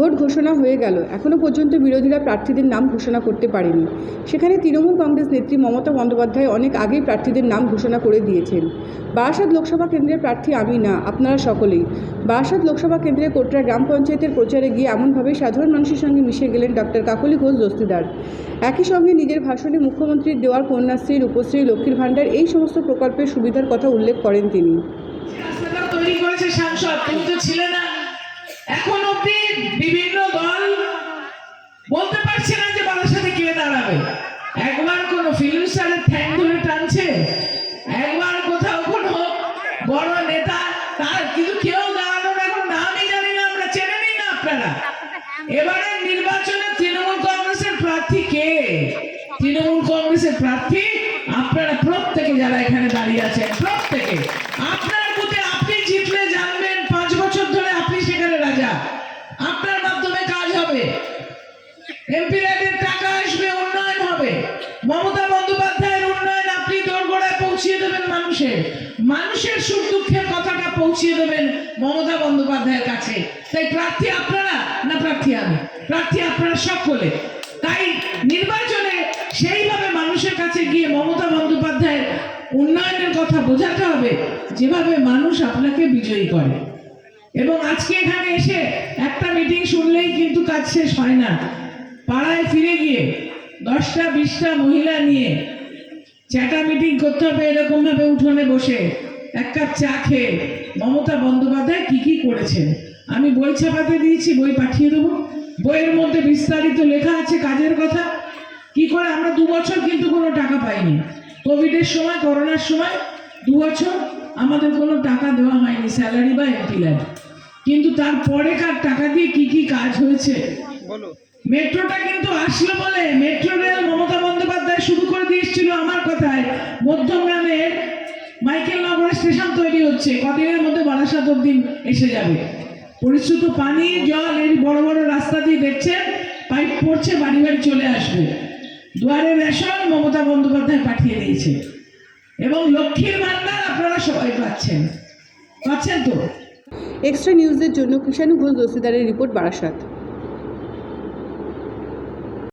Vote ঘোষণা হয়ে গেল। এখনও পর্যন্ত বিরোধীরা প্রার্থীদের নাম ঘোষণা করতে পারেনি। সেখানে তৃণমূল কংগ্রেস নেত্রী মমতা বন্দ্যোপাধ্যায় অনেক আগেই প্রার্থীদের নাম ঘোষণা করে দিয়েছেন। বারাসাত লোকসভা কেন্দ্রের প্রার্থী আমি না, আপনারা সকলেই। বারাসাত লোকসভা কেন্দ্রে কোটরা গ্রাম পঞ্চায়েতের প্রচারে গিয়ে এমনভাবে সাধারণ মানুষের সঙ্গে মিশে গেলেন ডক্টর কাকলি ঘোষ দস্তিদার। একই সঙ্গে নিজের ভাষণে মুখ্যমন্ত্রীর দেওয়ার কন্যাশ্রী রূপশ্রী লক্ষ্মীর ভাণ্ডার এই সমস্ত প্রকল্পের সুবিধার কথা উল্লেখ করেন তিনি। তৈরি করেছে সাংসদ, তুমি তো ছিলে না। বিভিন্ন দল বলতে পারছে না যে বারাসাতে কে দাঁড়াবে। একবার কোন ফিল্ম স্টারের ঠ্যাং ধরে টানছে, একবার কোথাও কোনো বড় নেতা তার কিন্তু কেউ দাঁড়ানোর এখন নামই জানি না, আমরা চেনে নিই না আপনারা। এবারে নির্বাচনে তৃণমূল কংগ্রেসের প্রার্থী কে? তৃণমূল কংগ্রেসের প্রার্থী আপনারা প্রত্যেকে যারা এখানে দাঁড়িয়ে আছেন, প্রত্যেকে। আপনার এমপি টাকা আসবে, উন্নয়ন হবে। মমতা বন্দ্যোপাধ্যায়ের উন্নয়ন আপনি দোরগোড়ায় পৌঁছিয়ে দেবেন মানুষের। মানুষের সুখ দুঃখের কথাটা পৌঁছিয়ে দেবেন মমতা বন্দ্যোপাধ্যায়ের কাছে। তাই প্রার্থী আপনারা না প্রার্থী আমি? প্রার্থী আপনারা সকলে। তাই নির্বাচনে সেইভাবে মানুষের কাছে গিয়ে মমতা বন্দ্যোপাধ্যায়ের উন্নয়নের কথা বোঝাতে হবে, যেভাবে মানুষ আপনাকে বিজয়ী করে। এবং আজকে এখানে এসে একটা মিটিং শুনলেই কিন্তু কাজ শেষ হয় না। পাড়ায় ফিরে গিয়ে দশটা, বিশটা মহিলা নিয়ে চ্যাটা মিটিং করতে হবে এরকম ভাবে উঠোনে বসে এক কাপ চা খেয়ে মমতা বন্দ্যোপাধ্যায় কি কি করেছেন? আমি বই ছাপাতে দিয়েছি, বই পাঠিয়ে দেবো। বইয়ের মধ্যে বিস্তারিত লেখা আছে কাজের কথা। কি করে? আমরা দু বছর কিন্তু কোনো টাকা পাইনি। কোভিডের সময়, করোনার সময় দু বছর আমাদের কোনো টাকা দেওয়া হয়নি, স্যালারি বা এমপিল্যাড কিন্তু তারপরে কার টাকা দিয়ে কি কি কাজ হয়েছে মেট্রোটা কিন্তু আসলো বলে মেট্রো রেল মমতা বন্দ্যোপাধ্যায় শুরু করে দিয়েছিল আমার কথায়। মধ্যমগ্রামের মাইকেল নগর স্টেশন তৈরি হচ্ছে। কদিনের মধ্যে বারাসাত অব্দি এসে যাবে। পরিশ্রুত পানি জল এই বড় বড় রাস্তা দিয়ে দেখছেন পাইপ পড়ছে বাড়ি বাড়ি চলে আসবে। দুয়ারে রেশন মমতা বন্দ্যোপাধ্যায় পাঠিয়ে দিয়েছে। এবং লক্ষ্মীর ভান্ডার আপনারা সবাই পাচ্ছেন। পাচ্ছেন তো? এক্সট্রা নিউজের জন্য কৃষাণু ঘোষ দস্তিদারের রিপোর্ট বারাসাত।